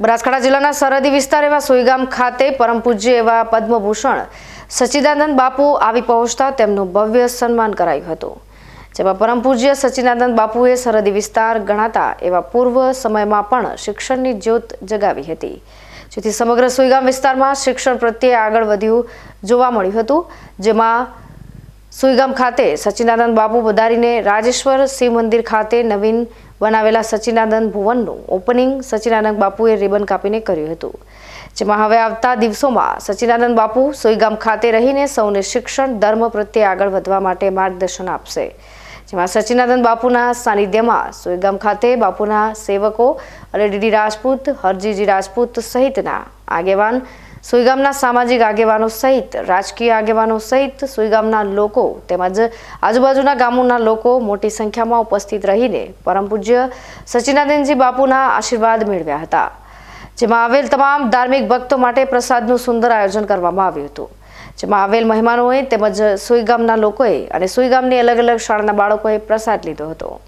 બનાસકાંઠા જિલ્લાના સરહદી વિસ્તાર એવા સોઈગામ ખાતે પરમ પૂજ્ય એવા પદ્મભૂષણ સચ્ચિદાનંદ બાપુ આવી પહોંચતા તેમનું ભવ્ય સન્માન કરાયું હતું. જેમાં પરમ પૂજ્ય સચ્ચિદાનંદ બાપુએ સરહદી વિસ્તાર ગણાતા એવા પૂર્વ સમયમાં પણ શિક્ષણની જ્યોત જગાવી હતી. જેથી સમગ્ર સુઈગામ વિસ્તારમાં શિક્ષણ પ્રત્યે આગળ વધ્યું જોવા મળ્યું હતું. જેમાં સુઈગામ ખાતે સચ્ચિદાનંદ બાપુ વધારીને રાજેશ્વર શિવ મંદિર ખાતે નવીન બનાવેલા સચિનાનંદ ભુવનનું ઓપનિંગ સચિનાનંદ બાપુએ રિબન કાપીને કર્યું હતું. જેમાં હવે આવતા દિવસોમાં સચિનાનંદ બાપુ સોઈગામ ખાતે રહીને સૌને શિક્ષણ, ધર્મ પ્રત્યે આગળ વધવા માટે માર્ગદર્શન આપશે. જેમાં સચિનાનંદ બાપુના સાનિધ્યમાં સોઈગામ ખાતે બાપુના સેવકો અને ડીડી રાજપૂત, હરજીજી રાજપૂત સહિતના આગેવાન સુઈગામના સામાજિક આગેવાનો સહિત, રાજકીય આગેવાનો સહિત સુઈગામના લોકો તેમજ આજુબાજુના ગામોના લોકો મોટી સંખ્યામાં ઉપસ્થિત રહીને પરમ પૂજ્ય સચ્ચિદાનંદજી બાપુના આશીર્વાદ મેળવ્યા હતા, જેમાં આવેલ તમામ ધાર્મિક ભક્તો માટે પ્રસાદનું સુંદર આયોજન કરવામાં આવ્યું હતું. જેમાં આવેલ મહેમાનોએ તેમજ સુઈગામના લોકોએ અને સુઈગામની અલગ અલગ શાળાના બાળકોએ પ્રસાદ લીધો હતો.